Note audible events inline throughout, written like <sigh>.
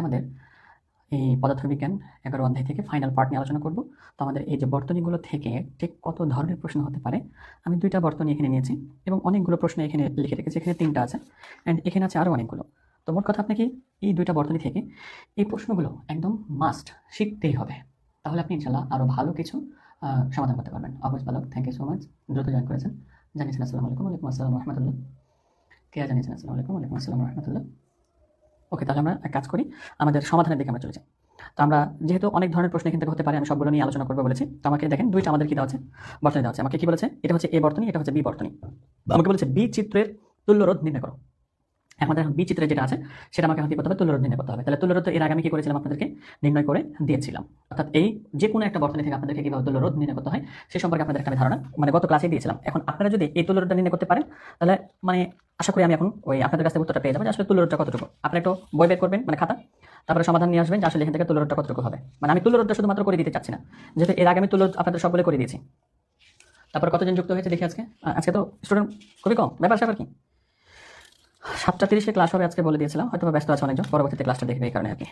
আমাদের এই পদার্থবিজ্ঞান এগারো অধ্যায় থেকে ফাইনাল পার্ট নিয়ে আলোচনা করব। তো আমাদের এই যে বর্তনীগুলো থেকে ঠিক কত ধরনের প্রশ্ন হতে পারে, আমি দুইটা বর্তনী এখানে নিয়েছি এবং অনেকগুলো প্রশ্ন এখানে লিখে রেখেছি, এখানে তিনটা আছে অ্যান্ড এখানে আছে আরও অনেকগুলো। তো মোট কথা আপনাকে এই দুইটা বর্তনী থেকে এই প্রশ্নগুলো একদম মাস্ট শিখতেই হবে। তাহলে আপনি ইনশাল্লাহ আরও ভালো কিছু সমাধান করতে পারবেন। অবশ বালক থ্যাংক ইউ সো মাচ দ্রুত জয়েন করেছেন। জানিয়েছেন, আসসালামু আলাইকুম। আলাইকুম আসসালাম। রহমতুল্লাহ। কে জানিয়েছেন, আসসালামু আলাইকুম। ওয়ালাইকুম আসসালাম। রহমতুল্লাহ। ওকে তাহলে আমরা এক কাজ করি আমাদের সমাধানের দিকে আমরা চলে যাই। তো আমরা যেহেতু অনেক ধরনের প্রশ্ন এখান থেকে হতে পারে আমি সবগুলো নিয়ে আলোচনা করব বলেছি। তো আমাকে দেখেন দুইটা আমাদের কি দেওয়া আছে? বর্তনী দেওয়া আছে। আমাকে কি বলেছে? এটা হচ্ছে এ বর্তনী এটা হচ্ছে বি বর্তনী। আমাকে বলেছে বি চিত্রের তুল্যরোধ নির্ণয় করো। আমাদের এখন বি চিত্রে যেটা আছে, সেটা আমাকে এখন করতে হবে? তুল্যরোধ নির্ণয় করতে হবে। তাহলে তুল্যরোধ এর আগে আমি কি করেছিলাম? আপনাদেরকে নির্ণয় করে দিয়েছিলাম। অর্থাৎ এই যে কোনো একটা বর্তনী থেকে আপনাদেরকে কীভাবে তুল্যরোধ নির্ণয় করতে হয়, সে সম্পর্কে আপনাদের একটা ধারণা মানে গত ক্লাসে দিয়েছিলাম। এখন আপনারা যদি এই তুল্যরোধটা নির্ণয় করতে পারেন, তাহলে মানে আশা করি আমি এখন ওই আপনাদের কাছ উত্তরটা পেয়ে যাব আসলে তুল্যরোধটা কতটুকু। আপনি একটু বই বের করবেন মানে খাতা, তারপরে সমাধান নিয়ে আসবেন যে আসলে এখান থেকে তুল্যরোধটা কতটুকু হবে। মানে আমি তুল্যরোধটা শুধুমাত্র করে দিতে চাচ্ছি না। যেহেতু এর আগে আমি তুল্যরোধ আপনাদের সবগুলো করে দিয়েছি। তারপর কতজন যুক্ত হয়েছে দেখি আজকে? আজকে তো স্টুডেন্ট খুবই কম। ব্যাপার স্যাপার কি? সাতটা তিরিশে ক্লাস হবে, আজকে বলে দিয়েছিলাম। হয়তো ব্যস্ত আছে অনেকজন, পরবর্তীতে ক্লাসটা দেখবে এই কারণে আর কি।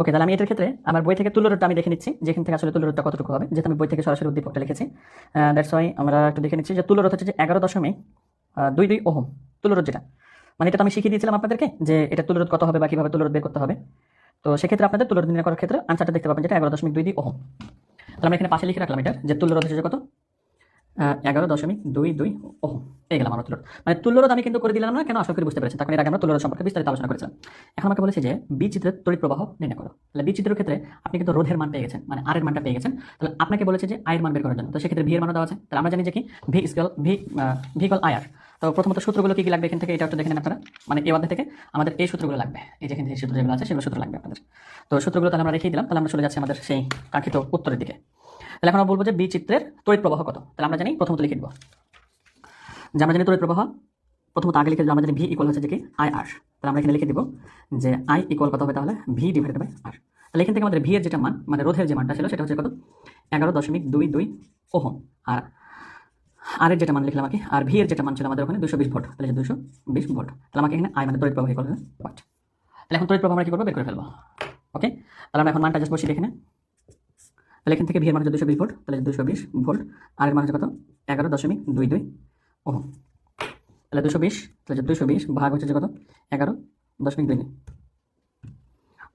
ওকে তাহলে আমি এটার ক্ষেত্রে আমার বই থেকে তুলোরটা আমি দেখে নিচ্ছি। যেখান থেকে আসলে তুলোরটা কতটুকু হবে, যেহেতু আমি বই থেকে সরাসরি উদ্দীপকটা লিখেছি। দ্যাটস ওয়াই আমরা একটু দেখে নিচ্ছি যে তুলোরত হচ্ছে যে এগারো দশমিক দুই দুই ওহম তুলোরত যেটা। মানে এটা তো আমি শিখিয়ে দিয়েছিলাম আপনাদেরকে যে এটা তুলোরত কত হবে বা কীভাবে তুলোরত বের করতে হবে। তো সেক্ষেত্রে আপনাদের তুলোরত নির্ণয় করার ক্ষেত্রে আনসারটা দেখতে পাবেন যেটা এগারো দশমিক দুই দুই ওহম। তাহলে আমরা এখানে পাশে লিখে রাখলাম এটা, যে তুল্যরোধ হচ্ছে কত? এগারো দশমিক দুই দুই ওহম পেয়ে গেলাম আমরা তুলোর মানে তুল্যরোধ আমি কিন্তু করে দিলাম না, কেন? আশা করি বুঝতে পেরেছেন। তখন এর আগে আমরা তুল্যরোধ সম্পর্কে বিস্তারিত আলোচনা করেছিলাম। এখন আমাকে বলেছে যে বি চিত্রের তড়িৎ প্রবাহ নির্ণয় করো। তাহলে বি চিত্রের ক্ষেত্রে আপনি কিন্তু রোধের মান পেয়ে গেছেন মানে আর এর মানটা পেয়ে গেছেন। তাহলে আপনাকে বলেছে যে আয়ের মান বের করার জন্য। তো সেক্ষেত্রে ভি এর মানও দেওয়া আছে। তাহলে আমরা জানি যে কি? ভি স্কেল ভি ভিকল আয়ার তো প্রথমত সূত্রগুলো কি কি লাগবে এখান থেকে? এটা একটু দেখে নেন আপনারা। মানে এই অধ্যায় থেকে আমাদের এই সূত্রগুলো লাগবে। এই যেখান সূত্র যেগুলো আছে, সেগুলো সূত্র লাগবে আপনাদের। তো সূত্রগুলো তাহলে আমরা রেখেই দিলাম। তাহলে আমরা চলে যাচ্ছি আমাদের সেই কাঙ্ক্ষিত উত্তরের দিকে। তাহলে এখন আমরা বলব যে বি চিত্রের তড়িৎ প্রবাহ কত? তাহলে আমরা জানি প্রথমত লিখে দেবো যে আমরা জানি তড়িৎ প্রবাহ প্রথমত আগে লিখে দিলাম আমরা জানি ভি ইকুয়াল হচ্ছে যে কি? আই আর তাহলে আমরা এখানে লিখে দিব যে আই ইকুয়াল কত হবে তাহলে? ভি ডিভাইডেড বাই আর তাহলে এখান থেকে আমাদের ভি এর যেটা মান মানে রোধের যে মানটা ছিল, সেটা হচ্ছে কত? এগারো দশমিক দুই দুই ওহম। আর আর এর যেটা মান লিখলাম আমাকে আর ভি এর যেটা মান ছিল আমাদের ওখানে দুশো বিশ ভোল্ট। তাহলে দুশো বিশ ভোল্ট। তাহলে আমাকে এখানে আই মানে তড়িৎ প্রবাহ ইকুয়াল ওয়াট তাহলে এখন তড়িৎ প্রবাহ আমরা কি করব? বের করে ফেলব। ওকে তাহলে আমরা এখন মানটা জাস্ট বসিয়ে এখানে তাহলে এখান থেকে ভি এর মান হচ্ছে দুশো বিশ ভোল্ট, তাহলে দুশো বিশ ভোল্ট। আর এর মান কত? এগারো দশমিক দুই দুই। ওহম তাহলে দুশো বিশ, তাহলে দুশো বিশ ভাগ হচ্ছে কত? এগারো দশমিক দুই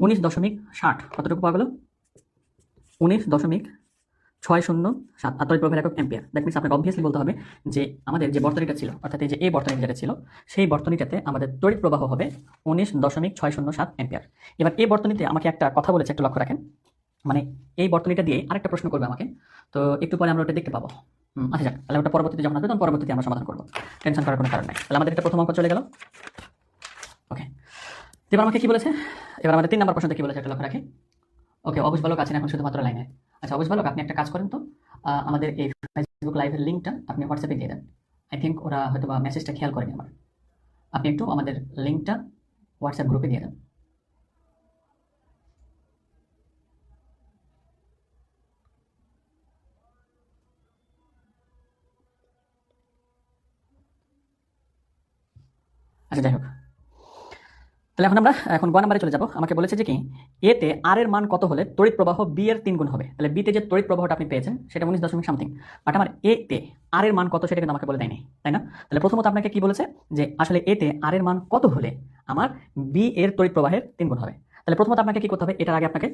উনিশ দশমিক ষাট, কতটুকু পাওয়া গেল? উনিশ দশমিক ছয় শূন্য সাত। তড়িৎ প্রবাহের একক অ্যাম্পিয়ার। দ্যাট মিনস আপনাকে অবভিয়াসলি বলতে হবে যে আমাদের যে বর্তনীটা ছিল, অর্থাৎ এই যে এই বর্তনী যেটা ছিল, সেই বর্তনীটাতে আমাদের তড়িৎ প্রবাহ হবে উনিশ দশমিক ছয় শূন্য সাত অ্যাম্পিয়ার। এবার এই বর্তনীতে আমাকে একটা কথা বলেছে, একটু লক্ষ্য রাখেন। মানে এই বর্তনীটা দিয়ে আরেকটা প্রশ্ন করবে আমাকে। তো একটু পরে আমরা ওটা দেখতে পাবো। আচ্ছা যাক, তাহলে ওটা পরবর্তীতে যখন আসবে তখন পরবর্তীতে আমরা সমাধান করব। টেনশন করার কোনো কারণ নেই। তাহলে আমাদের এটা প্রথম অঙ্ক চলে গেল। ওকে এবার আমাকে কি বলেছে? এবার আমাদের তিন নম্বর প্রশ্নটা কি বলেছে একটা লক্ষ্য রাখি। ওকে অবুজ বালক আছেন এখন শুধুমাত্র লাইনে আচ্ছা অবুজ বালক, আপনি একটা কাজ করেন তো। আমাদের এই ফেসবুক লাইভের লিঙ্কটা আপনি হোয়াটসঅ্যাপে দিয়ে দেন। আই থিঙ্ক ওরা হয়তো বা মেসেজটা খেয়াল করেনি আমার। আপনি একটু আমাদের লিঙ্কটা হোয়াটসঅ্যাপ গ্রুপে দিয়ে দেন। আচ্ছা যাই হোক। তাহলে এখন আমরা, এখন গ নাম্বারে চলে যাব। আমাকে বলেছে যে কি এতে আর এর মান কত হলে তড়িৎ প্রবাহ বি এর তিন গুণ হবে? তাহলে বিতে যে তড়িৎ প্রবাহটা আপনি পেয়েছেন, সেটা উনিশ দশমিক সামথিং বাট আমার এতে আর এর মান কত, সেটা কিন্তু আমাকে বলে দেয়নি, তাই না? তাহলে প্রথমত আপনাকে কি বলেছে? যে আসলে এতে আর এর মান কত হলে আমার বি এর তড়িৎ প্রবাহের তিন গুণ হবে? তাহলে প্রথমত আপনাকে কি করতে হবে? এটার আগে আপনাকে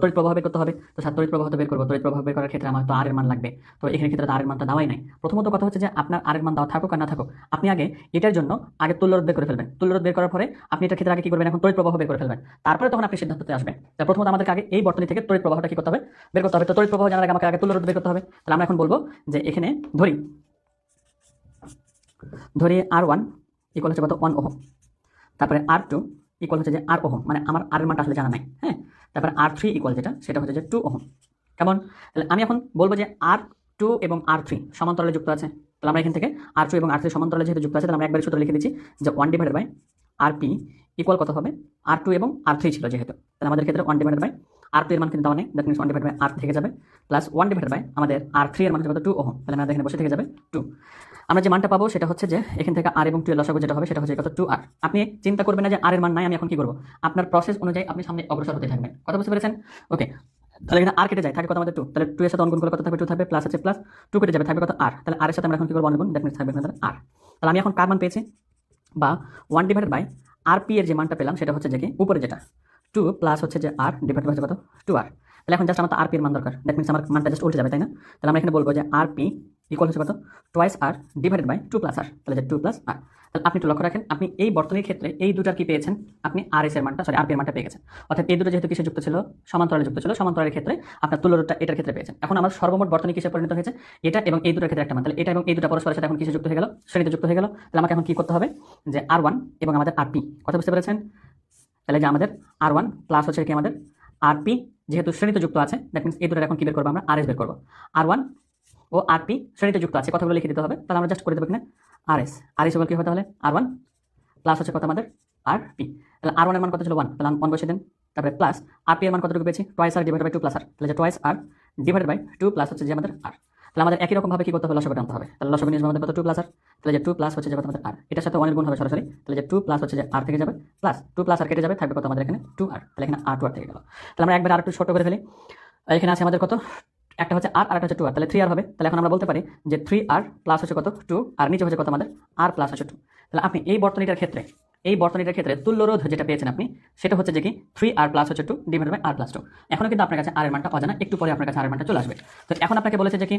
তড়িৎ প্রবাহ বের করতে হবে। তো স্যার, তড়িৎ প্রবাহ বের করব। তড়িৎ প্রবাহ বের করার ক্ষেত্রে আমার তো আর এর মান লাগবে। তো এখানে ক্ষেত্রে আর এর মানটা দেওয়াই নাই। প্রথমত কথা হচ্ছে যে, আপনার আর এর মান দেওয়া থাকুক আর না থাকুক, আপনি আগে এটার জন্য আগে তুল্যরোধ বের করে ফেলবেন। তুল্যরোধ বের করার পরে আপনি এটার ক্ষেত্রে আগে কি করবেন? এখন তড়িৎ প্রবাহ বের করে ফেলবেন। তারপরে তখন আপনি সিদ্ধান্ততে আসবেন। তা প্রথমত আমাদেরকে আগে এই বর্তনী থেকে তড়িৎ প্রবাহটা কি করতে হবে? বের করতে হবে। তো তড়িৎ প্রবাহ জানার আগে আমাকে আগে তুল্যরোধ বের করতে হবে। তাহলে আমরা এখন বলব যে, এখানে ধরি ধরি আর ওয়ান ইকুয়াল হচ্ছে কত? One ohm. তারপরে আর টু ইকুয়াল হচ্ছে যে আর ওহম মানে আমার আর মানটা আসলে জানা নাই হ্যাঁ? তারপরে আর থ্রি ইকুয়াল যেটা, সেটা হচ্ছে যে টু ওহম। কেমন? তাহলে আমি এখন বলব যে আর টু এবং আর থ্রি সমান্তরালে যুক্ত আছে। তাহলে আমরা এখান থেকে আর টু এবং আর থ্রি সমান্তরালে যেহেতু যুক্ত আছে, তাহলে আমরা একবার সূত্র লিখে দিচ্ছি যে one divided by R P equal কত হবে? আর টু এবং আর থ্রি ছিল যেহেতু। তাহলে আমাদের ক্ষেত্রে one divided by R two এর মান কিন্তু দেওয়া নেই। That means one divide by R থেকে যাবে প্লাস ওয়ান ডিভাইড বাই আমাদের আর থ্রি এর মান হচ্ছে কত? Two ohm. তাহলে আমাদের এখানে বসে থেকে যাবে টু আমরা যে মানটা পাবো সেটা হচ্ছে যে এখান থেকে আর এবং টু এর লসাগু যেটা হবে সেটা হচ্ছে কত টু আর আপনি চিন্তা করবেন না যে আর এর মান নাই, আমি এখন কি করব? আপনার প্রসেস অনুযায়ী আপনি সামনে অগ্রসর হতে থাকবেন। কথা বুঝতে পেরেছেন? ওকে তাহলে এখানে আর কেটে যায়, থাকে কত আমাদের টু তাহলে টু এর সাথে অঙ্কন করলে কত থাকবে? টু থাকবে প্লাস আছে প্লাস টু কেটে যাবে, থাকবে কত আর তাহলে আর এর সাথে আমরা এখন কি করব? অঙ্কন? দ্যাট মিনস থাকবে এখানে আর তাহলে আমি এখন কার মান পেয়েছি? বা one divided by R P এর যে মানটা পেলাম, সেটা হচ্ছে যে কি? উপরে যেটা। টু প্লাস হচ্ছে যে আর ডিভাইড বাই কত? টু আর তাহলে এখন জাস্ট আমার আর পি এর মান দরকার। দ্যাট মিনস আমার মানটা জাস্ট উল্টে যাবে, তাই না? তাহলে আমরা এখানে বলব যে আর পি ইকুয়াল হচ্ছে কত? Twice R divided by two plus R তাহলে টু প্লাস আর তাহলে আপনি একটু লক্ষ্য রাখেন, আপনি এই বর্তনীর ক্ষেত্রে এই দুটার কি পেয়েছেন? আপনি আর এস এর মানটা সরি আর পি এর মানটা পেয়ে গেছেন। অর্থাৎ এই দুটো যেহেতু কিসে যুক্ত ছিল, সমান্তরালে যুক্ত ছিল, সমান্তরালের ক্ষেত্রে আপনার তুলনাটা এটার ক্ষেত্রে পেয়েছেন। এখন আমার সর্বমোট বর্তনী কিসে পরিণত হয়েছে? এটা এবং এই দুটোর ক্ষেত্রে একটা মান। তাহলে এটা এবং এই দুটো পরস্পরের সাথে এখন কিসে যুক্ত হয়ে গেল? শ্রেণীতে যুক্ত হয়ে গেল। তাহলে আমাকে এখন কি করতে হবে? যে আর ওয়ান এবং আমাদের আর পি কথা বুঝতে পেরেছেন? তাহলে যে আমাদের আর ওয়ান প্লাস হচ্ছে কি আমাদের? আর পি যেহেতু শ্রেণীতে যুক্ত আছে দ্যাট মিনস এই দুটো এখন কি বের করব আমরা? আর এস বের করব। আর ওয়ান ও আর পি শ্রেণীতে যুক্ত আছে, কথাগুলো লিখে দিতে হবে। তাহলে আমরা জাস্ট করে দেবো কিনা আর এস আর এস কি হবে তাহলে? আর ওয়ান প্লাস হচ্ছে কত আমাদের? আর পি তাহলে আর ওয়ানের মান কত ছিল? ওয়ান তাহলে ওয়ান বসে দেন তারপরে প্লাস আর পি এর মান কতটুকু পেয়েছি? Twice R divide by two plus R তাহলে যে twice R divide by two plus হচ্ছে যে আমাদের আর তাহলে আমাদের একই রকমভাবে কি করতে হবে? লসগু আনতে হবে। তাহলে লসগু নিয়ে আমাদের কত? Two plus R. তাহলে যে টু প্লাস হচ্ছে যে কত? আমাদের আর এটার সাথে ওয়ানের গুণ হবে সরাসরি। তাহলে যে টু প্লাস হচ্ছে যে আর থেকে যাবে প্লাস টু প্লাস আর কেটে যাবে, থাকবে কত আমাদের এখানে? টু আর তাহলে এখানে আর টু আর থেকে গেল। তাহলে আমরা একবার আর একটু ছোট করে ফেলি। এখানে আছে আমাদের কত? একটা হচ্ছে আর আর একটা হচ্ছে টু আর তাহলে থ্রি আর হবে। তাহলে এখন আমরা বলতে পারি যে থ্রি আর প্লাস হচ্ছে কত? টু আর নিচে হচ্ছে কত আমাদের? আর প্লাস হচ্ছে টু তাহলে আপনি এই বর্তনীটার ক্ষেত্রে এই বর্তনীটার ক্ষেত্রে তুল্যরোধ যেটা পেয়েছেন আপনি, সেটা হচ্ছে যে কি? থ্রি আর প্লাস হচ্ছে two divide by R plus two এখনও কিন্তু আপনার কাছে আর এর মানটা অজানা, একটু পরে আপনার কাছে আর এর মানটা চলে আসবে। তো এখন আপনাকে বলেছে যে কি?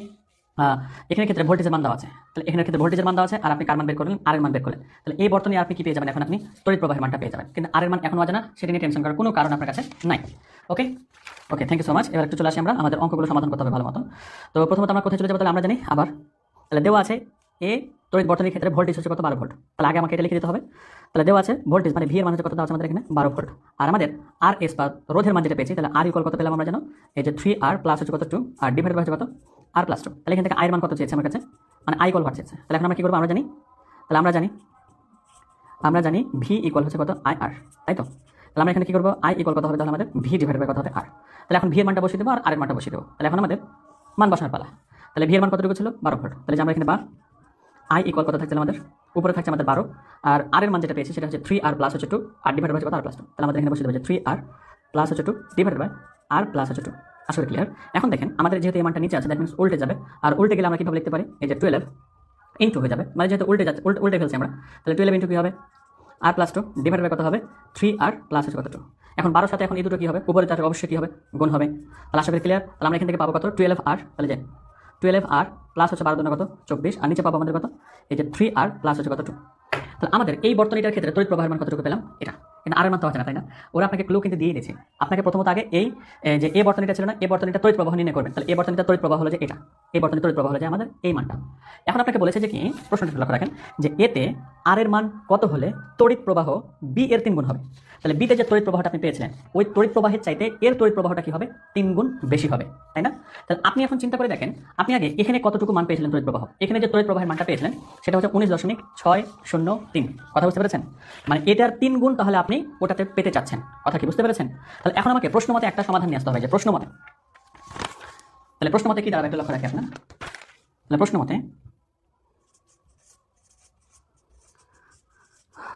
এখানে ক্ষেত্রে ভোল্টেজের মান দেওয়া আছে। তাহলে এখানে ক্ষেত্রে ভোল্টেজের মান দেওয়া আছে, আর আপনি কার মান বের করলেন? আর এর মান বের করলেন। তাহলে এই বর্তনী আপনি কি পেয়ে যাবেন এখন আপনি? তড়িৎ প্রবাহের মানটা পেয়ে যাবেন। কিন্তু আর এর মান এখন অজানা, সেটা নিয়ে টেনশন করার কোনো কারণ আপনার কাছে নাই। Okay? Okay thank you so much এবার একটু চলে আসি আমরা। আমাদের অঙ্কগুলো সমাধান করতে হবে ভালো মতো তো প্রথমত আমরা কোথায় চলে যাব তাহলে আমরা জানি আবার। তাহলে দেওয়া আছে, এ, তড়িৎ বর্তনীর ক্ষেত্রে ভোল্টেজ হচ্ছে কত? বারো ভোল্ট। তাহলে আগে আমাকে এটা লিখে দিতে হবে। তাহলে দেওয়া আছে ভোল্টেজ মানে ভি এর মান কত দেওয়া আছে আমাদের এখানে? বারো ভোল্ট আর আমাদের আর এস বা রোধের মান যেটা পেয়েছি, তাহলে আর ইকুয়াল কত পেলাম আমরা জানো? এই যে থ্রি আর প্লাস হচ্ছে কত? টু আর ডিভাইড হচ্ছে কত? আর প্লাস টু তাহলে এখান থেকে আয়ের মান কত চেয়েছে আমার কাছে? মানে আই ইকুয়াল ভার চেয়েছে। তাহলে এখন আমরা কি করব? আমরা জানি, তাহলে আমরা জানি আমরা জানি ভি ইকুয়াল হচ্ছে কত? আই আর তাই তো? তাহলে আমরা এখানে কি করব? আই ইকুয়াল কত হবে? তাহলে আমাদের ভি ডিভাইড বাই কত হবে? আর তাহলে এখন ভি এর মানটা বসিয়ে দেবো আর আর এর মানটা বসিয়ে দেবো। তাহলে এখন আমাদের মান বসানোর পালা। তাহলে ভি এর মান কতটুকু ছিল? বারো ভোল্ট তাহলে আমরা এখানে বা আই ইকুয়াল কত থাকছে আমাদের? উপরে থাকছে আমাদের বারো। আর আর এর মান যেটা পেয়েছি সেটা হচ্ছে থ্রি আর প্লাস হচ্ছে টু আর ডিভাইড বাই কত? আর প্লাস টু তাহলে আমাদের এখানে বসে দেবো থ্রি আর প্লাস হচ্ছে two divide by R plus হচ্ছে টু আসলে ক্লিয়ার এখন দেখেন, আমাদের যেহেতু এই মানটা নিচে আছে দ্যাট মিনস উল্টে যাবে। আর উল্টে গেলে আমরা কীভাবে লিখতে পারি? এই যে টুয়েলভ ইন্টু হয়ে যাবে। মানে যেহেতু উল্টে যাচ্ছে, উল্টে উল্টে ফেলছি আমরা। তাহলে টুয়েলভ ইন্টু কী হবে? R plus two divide by কত হবে? থ্রি আর প্লাস হচ্ছে কত টু এখন বারোর সাথে এখন এই দুটো কী হবে? উপরে তার অবশ্যই কী হবে? গুণ হবে। তাহলে আশা করি ক্লিয়ার তাহলে আমরা এখান থেকে পাবো কত? টুয়েলভ আর তাহলে যে টুয়েলভ আর প্লাস হচ্ছে বারো দুনে কত? চব্বিশ। আর নিচে পাবো আমাদের কত? এই যে থ্রি আর প্লাস হচ্ছে কত? টু তাহলে আমাদের এই বর্তনীটার ক্ষেত্রে তড়িৎ প্রবাহের মান কতটুকু পেলাম? এটা। কিন্তু আর এর মান তো আছে না, তাই না? ওরা আপনাকে ক্লু কিন্তু দিয়ে দিয়েছে। আপনাকে প্রথমত আগে এই যে এ বর্তনীটা ছিল না এই বর্তনীটা তড়িৎ প্রবাহ নির্ণয় করবেন। তাহলে এই বর্তনীটা তড়িৎ প্রবাহ হলো যে এটা। এই বর্তনী তড়িৎ প্রবাহ হলো যে আমাদের এই মানটা। এখন আপনাকে বলেছে যে কি, প্রশ্নটা লক্ষ্য রাখেন, যে এতে আর এর মান কত হলে তড়িৎ প্রবাহ বি এর তিন গুণ হবে? তাহলে বিতে যে তড়িৎ প্রবাহটা আপনি পেয়েছিলেন, ওই তড়িৎ প্রবাহের চাইতে এর তড়িৎ প্রবাহটা কি হবে? তিন গুণ বেশি হবে, তাই না? তাহলে আপনি এখন চিন্তা করে দেখেন, আপনি আগে এখানে কতটুকু মান পেয়েছিলেন তড়িৎ প্রবাহ? এখানে যে তড়িৎ প্রবাহের মানটা পেয়েছিলেন, সেটা হচ্ছে উনিশ দশমিক ছয় শূন্য তিন। কথা বুঝতে পেরেছেন? মানে এটার তিন গুণ তাহলে আপনি ওটাতে পেতে চাচ্ছেন। কথা কি, বুঝতে পেরেছেন? তাহলে এখন আমাকে প্রশ্ন মতে একটা সমাধান নিয়ে আসতে হবে যে প্রশ্ন মতে তাহলে প্রশ্ন মতে কি দাঁড়াবে একটু লক্ষ্য রাখি আপনার। তাহলে প্রশ্ন মতে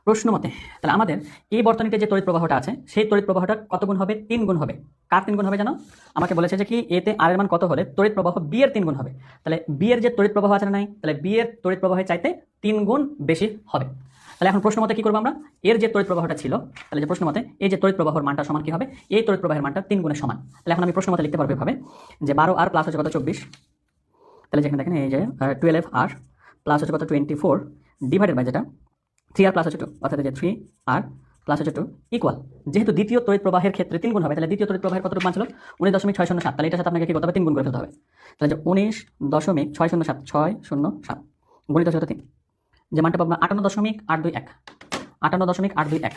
প্রশ্ন মতে তাহলে আমাদের এই বর্তনীতে যে তড়িৎ প্রবাহটা আছে, সেই তড়িৎ প্রবাহটা কত গুণ হবে? তিন গুণ হবে। কার তিন গুণ হবে জানো? আমাকে বলেছে যে কি এতে আর এর মান কত হলে তড়িৎ প্রবাহ বি এর তিন গুণ হবে। তাহলে বি এর যে তড়িৎ প্রবাহ আছে না নাই, তাহলে বি এর তড়িৎ প্রবাহের চাইতে তিন গুণ বেশি হবে। তাহলে এখন প্রশ্ন মতে কি করব আমরা? এর যে তড়িৎ প্রবাহটা ছিল, তাহলে যে প্রশ্ন মতে এই যে তড়িৎ প্রবাহের মানটা সমান কি হবে? এই তড়িৎ প্রবাহের মানটা তিন গুণের সমান। তাহলে এখন আমি প্রশ্ন মতে লিখতে পারব এভাবে, যে বারো আর প্লাস হচ্ছে কত? চব্বিশ। তাহলে যেখানে দেখেন এই যে টুয়েলভ আর প্লাস হচ্ছে কত? টোয়েন্টি ফোর ডিভাইডেড বাই যেটা থ্রি আর প্লাস হচ্ছে টু অর্থাৎ যে থ্রি আর প্লাস হচ্ছে টু ইকুয়াল যেহেতু দ্বিতীয় তড়িৎ প্রবাহের ক্ষেত্রে তিন গুণ হবে, তাহলে দ্বিতীয় তড়িৎ প্রবাহের কতটুকু মান ছিল? উনিশ দশমিক ছয় শূন্য সাত। তাহলে এটার সাথে আপনাকে কি করতে হবে? তিন গুণ করে ফেলতে হবে। তাহলে উনিশ দশমিক ছয় শূন্য সাত, ছয় শূন্য সাত, গণিত হচ্ছে তিন। যে মানটা পাবো আটান্ন দশমিক আট দুই এক। আটান্ন দশমিক আট দুই এক।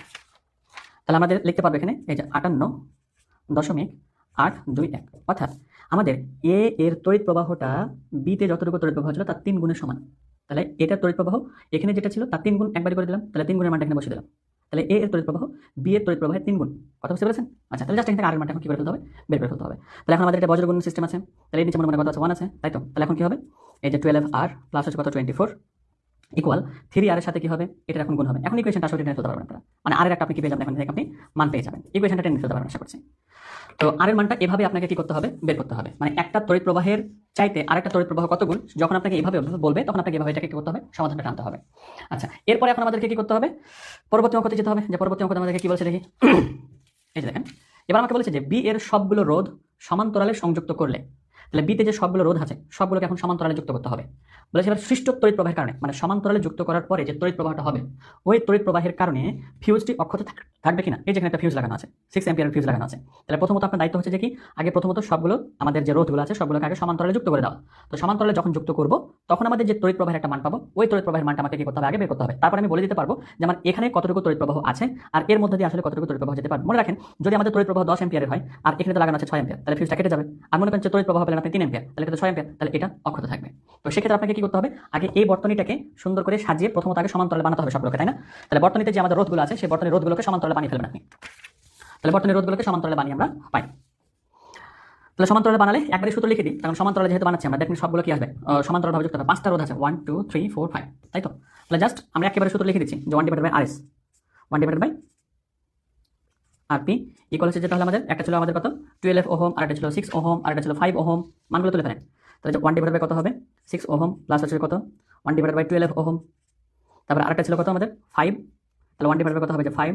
তাহলে আমাদের লিখতে পারব এখানে এই যে আটান্ন দশমিক আট দুই এক। অর্থাৎ আমাদের এ এর তড়িৎ প্রবাহটা বিতে যতটুকু তড়িৎ প্রবাহ ছিল তার তিন গুণের সমান। তাহলে এটার তড়িৎ প্রবাহ, এখানে যেটা ছিল তার তিন গুণ একবারই করে দিলাম, তাহলে তিন গুণের মানটা এখানে বসে দিলাম। তাহলে এ এর তড়িৎ প্রবাহ বি এর তড়িৎ প্রবাহের তিন গুণ। কথা বুঝতে পেরেছেন? আচ্ছা তাহলে জাস্ট এখানে আর মানটা এখন কি করে ফেলতে হবে? বের করে ফেলতে হবে। তাহলে এখন আমাদের একটা বজ্রগুণ সিস্টেম আছে। তাহলে এই নিচে মনে মনে কথা আছে ওয়ান আছে, তাই তো? তাহলে এখন কি হবে? এই যে টুয়েলভ আর প্লাস হচ্ছে কত? Twenty four equal three R এর সাথে কি হবে? এটা এখন গুণ হবে। এখন ইকুয়েশনটা আসলে টেনে ফেলতে পারবেন আপনারা। মানে আর এর একটা আপনি কি পেয়ে যাবেন? এখন থেকে আপনি মান পেয়ে যাবেন। ইকুয়েশনটা টেনে ফেলতে পারবেন আশা করছি। তো আর এর মানটা এভাবে আপনাকে কি করতে হবে? বের করতে হবে। মানে একটা তড়িৎ প্রবাহের চাইতে আরেকটা তড়িৎ প্রবাহ কত গুণ? যখন আপনাকে এইভাবে বলবে, তখন আপনাকে এভাবে এটাকে কি করতে হবে? সমাধানটা টানতে হবে। আচ্ছা এরপরে এখন আমাদেরকে কি করতে হবে? পরবর্তী অঙ্কতে যেতে হবে। যে পরবর্তী অঙ্কতে আমাদেরকে কি বলছে দেখি? এই যে দেখেন। এবার আমাকে বলেছে যে বি এর সবগুলো রোধ সমান্তরালে সংযুক্ত করলে, তাহলে বিতে যে সবগুলো রোধ আছে, সবগুলোকে এখন সমান্তরালে যুক্ত করতে হবে। বলেছে এবার সৃষ্ট তড়িৎ প্রবাহের কারণে মানে সমান্তরালে যুক্ত করার পরে যে তড়িৎ প্রবাহটা হবে, ওই তড়িৎ প্রবাহের কারণে ফিউজটি অক্ষত থাকবে কিনা? এই যেখানে একটা ফিউজ লাগানো আছে সিক্স এম্পিয়ার ফিউজ লাগানো আছে। তাহলে প্রথমত আপনার দায়িত্ব হচ্ছে যে কি? আগে প্রথমত সবগুলো, আমাদের যে রোধগুলো আছে, সবগুলোকে আগে সমান্তরালে যুক্ত করে দাও। তো সমান্তরালে যখন যুক্ত করব, তখন আমাদের যে তড়িৎ প্রবাহের একটা মান পাবো, ওই তড়িৎ প্রবাহের মানটা আমাকে কি করতে হবে? আগে বের করতে হবে। তারপর আমি বলে দিতে পারব যে আমার এখানে কতটুকু তড়িৎ প্রবাহ আছে, আর এর মধ্যে দিয়ে আসলে কতটুকু তড়িৎ প্রবাহ যেতে পারবে মনে রাখেন, যদি আমাদের তড়িৎ প্রবাহ দশ এম্পিয়ারের হয়, আর এখানে তো লাগানো আছে ছয় এম্পিয়ার তাহলে ফিউজটা কেটে যাবে। আর মনে করেন যে তড়িৎ প্রবাহ পেলেন আপনি তিন এম্পিয়ার তাহলে এটা ছয় এম্পিয়ার তাহলে এটা অক্ষত থাকবে। তো সেক্ষেত্রে আপনাকে কি করতে হবে? আগে এই বর্তনীটাকে সুন্দর করে সাজিয়ে প্রথমত আগে সমান্তরালে বানাতে হবে সবগুলোকে, তাই না? তাহলে বর্তনীতে যে আমাদের রোধগুলো আছে, সেই বর্তনীর রোধগুলোকে সমান্তরালে বানিয়ে ফেলবেন আপনি। তাহলে বর্তনীর রোধগুলোকে সমান্তরালে বানিয়ে আমরা পাই। তাহলে সমান্তরালে বানালে একবারই সূত্র লিখে দিই, কারণ সমান্তরালে যেহেতু বানাচ্ছি আমরা দেখুন সবগুলো কি আসবে? সমান্তরাল ভাবে যুক্ত হবে। পাঁচটা রোধ আছে one two three four five তাই তো? তাহলে জাস্ট আমরা একেবারে সূত্র লিখে দিচ্ছি, যে one divide by R S one divide by R P equal হচ্ছে যেটা হলো আমাদের, একটা ছিল আমাদের কত? টুয়েলভ ওহম আর একটা ছিল সিক্স ওহম আর একটা ছিল ফাইভ ওহম, মানগুলো তুলে ফেলেন। তাহলে ওয়ান ডিভাইড বাই কত হবে? সিক্স ওহম প্লাস হচ্ছে কত? One divide by twelve ohm. তারপর আরেকটা ছিল কত আমাদের? ফাইভ তাহলে ওয়ান ডিভাইড বাই কত হবে? যে ফাইভ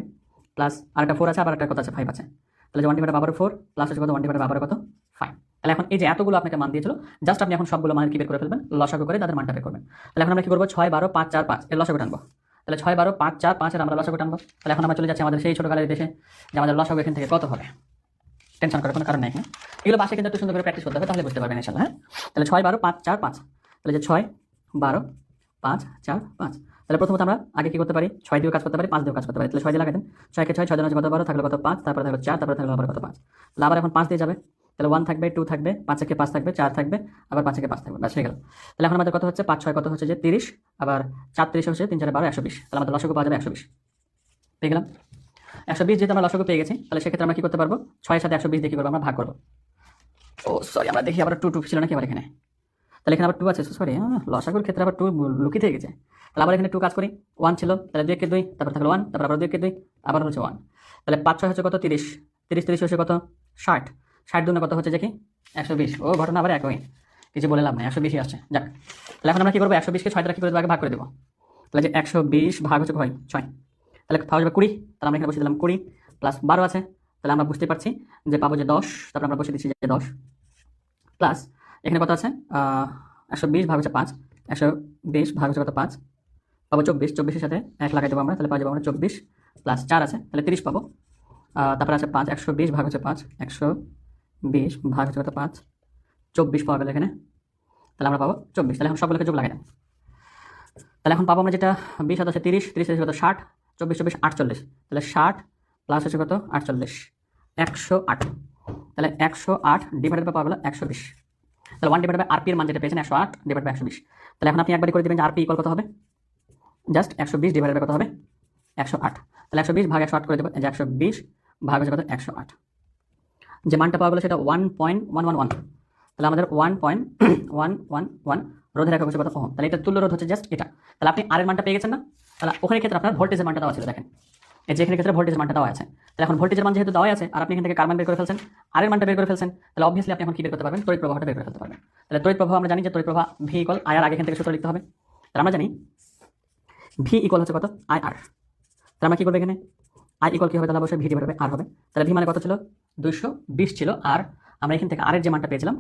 প্লাস আরেকটা ফোর আছে, আবার একটা কত আছে? ফাইভ আছে। তাহলে ওয়ান ডিভাইড আবার ফোর প্লাস হচ্ছে কত? ওয়ান ডিভাইড আবার কত? ফাইভ তাহলে এখন এই যে এতগুলো আপনাকে মান দিয়েছিল জাস্ট আপনি এখন সবগুলো মান কি বের করে ফেলবেন? লসাগু করে তাদের মানটা বের করবেন। তাহলে এখন আমরা কি করব? ছয়, বারো, পাঁচ, চার, পাঁচ, এর লসাগু টানবো তাহলে ছয়, বারো, পাঁচ, চার পাঁচের আমরা লসাগু টানবো তাহলে এখন আমরা চলে যাচ্ছি আমাদের সেই ছোটকালের দেশে যে আমাদের লসাগু এখান থেকে কত হবে? টেনশন করার কোনো কারণ নেই হ্যাঁ? এগুলো বাসে কিন্তু একটু সুন্দর করে প্র্যাকটিস করতে হবে, তাহলে বুঝতে পারবেন ইনশাল্লাহ হ্যাঁ? তাহলে ছয় বারো পাঁচ চার পাঁচ, তাহলে যে ছয় বারো পাঁচ চার পাঁচ, তাহলে প্রথমত আমরা আগে কি করতে পারি? ছয় দিয়েও কাজ করতে পারি, পাঁচ দিয়েও কাজ করতে পারি, তাহলে ছয় দিয়ে লাগাতেন ছয়কে ছয় ছয় দিন কত বারো? থাকলে কত পাঁচ, তারপরে থাকল চার, তারপরে থাকল আবার কত পাঁচ। তাহলে আবার এখন পাঁচ দিয়ে যাবে, তাহলে ওয়ান থাকবে টু থাকবে পাঁচকে পাঁচ থাকবে, চার থাকবে, আবার পাঁচকে পাঁচ থাকবে, ব্যাস হয়ে গেল। তাহলে এখন আমাদের কত হচ্ছে? পাঁচ ছয় কত হচ্ছে? যে তিরিশ, আবার চার তিরিশ হচ্ছে তিন চার বারো, একশো বিশ, তাহলে আমাদের লসগু পাওয়া যাবে একশো বিশ। পেয়ে গেলাম? একশো বিশ যেহেতু আমরা লসগু পেয়ে গেছি, তাহলে সেক্ষেত্রে আমরা কি করতে পারব? ছয়ের সাথে একশো বিশ কি করব, আমরা ভাগ করব। ও সরি আমরা দেখি আবার টু টু ছিল নাকি আবার এখানে? তাহলে এখানে আবার টু আছে সরি লসাগুর ক্ষেত্রে আবার টু লুকিয়ে থেকে গেছে। তাহলে আবার এখানে টু কাজ করি। ওয়ান ছিল, তাহলে দুই একে দুই, তারপর থাকল ওয়ান তারপর আবার দুই দুই, আবার হচ্ছে ওয়ান তাহলে পাঁচ ছয় হচ্ছে কত? তিরিশ। তিরিশ তিরিশ হচ্ছে কত? ষাট। ষাট দুনে কত হচ্ছে যে কি? একশো বিশ। ও, ঘটনা আবার একই। কিছু বলে লাভ নেই, একশো বিশই আসছে। যাক, তাহলে এখন আমরা কী করব? একশো বিশকে ছয় দ্বারা কী করে দেবো ভাগ করে দেবো? তাহলে যে একশো বিশ ভাগ হচ্ছে কয়? ছয়। তাহলে পাওয়া যাবে কুড়ি, তাহলে আমরা এখানে বসে দিলাম কুড়ি প্লাস বারো আছে, তাহলে আমরা বুঝতে পারছি যে পাবো যে দশ, তারপর আমরা বসে দিচ্ছি যে দশ প্লাস এখানে কত আছে? একশো বিশ ভাগ হচ্ছে পাঁচ, একশো বিশ ভাগ হচ্ছে কত পাঁচ? পাবো চব্বিশ, চব্বিশের সাথে এক লাগাই দেবো আমরা, তাহলে পাওয়া যাব আমরা চব্বিশ প্লাস চার আছে, তাহলে তিরিশ পাবো। তারপরে আছে পাঁচ, একশো বিশ ভাগ হচ্ছে পাঁচ, একশো বিশ ভাগ হচ্ছে কত পাঁচ? চব্বিশ পাওয়া গেল এখানে, তাহলে আমরা পাবো চব্বিশ, তাহলে এখন সবগুলোকে যোগ লাগাই দেন। তাহলে এখন পাবো আমরা যেটা, বিশ হচ্ছে তিরিশ তিরিশ হচ্ছে কত ষাট চব্বিশ চব্বিশ, আটচল্লিশ। তাহলে ষাট প্লাস হচ্ছে কত? আটচল্লিশ। একশো আট। তাহলে একশো আট ডিভাইডেড বাই পাওয়া গেলো একশো বিশ। তাহলে ওয়ান ডিভাইড বাই আরপি এর মান যেটা পেয়েছেন একশো আট ডিভাইড বাই একশো বিশ। তাহলে এখন আপনি একবারই করে দেবেন যে আরপি ইকুয়াল কত হবে? জাস্ট একশো বিশ ডিভাইড বাই কত হবে? একশো আট। তাহলে একশো বিশ ভাগ একশো আট করে দেবো, এই যে একশো বিশ ভাগ হচ্ছে কত? একশো আট। যে মানটা পাওয়া গেলো সেটা one point one one one তাহলে আমাদের one point one one one রোধের একক হচ্ছে কত? ওহম। তাহলে এটা তুল্য রোধ হচ্ছে জাস্ট এটা। তাহলে আপনি আর এর মানটা পেয়ে গেছেন না? তাহলে ওখানে ক্ষেত্রে আপনার ভোল্টেজের মানটা দেওয়া ছিল, দেখেন। এই যে এখানে ক্ষেত্রে ভোল্টেজের মানটা দেওয়া আছে, তাহলে এখন ভোল্টেজের মান যেহেতু দেওয়া আছে, আর আপনি এখান থেকে কারমান বের করে ফেলছেন আর এর মানটা বের করে ফেলছেন, তাহলে অবভিয়াসলি আপনি এখন কি বের করতে পারবেন, তড়িৎ প্রবাহটা বের করে ফেলতে পারবেন। তাহলে তড়িৎ প্রবাহ আমরা জানি যে তড়িৎ প্রবাহ ভি ইকল আই আর আগে এখান থেকে সূত্র লিখতে হবে। তাহলে আমরা জানি ভি ইকুয়াল হচ্ছে কত? আই আর তাহলে আমরা কি করব এখানে? আই ইকল কি হবে? তাহলে অবশ্যই ভি ডিভাইড আর হবে। তাহলে ভি মানে কত ছিল? দুইশো বিশ ছিল। আর আমরা এখান থেকে আরের যে মানটা পেয়েছিলাম,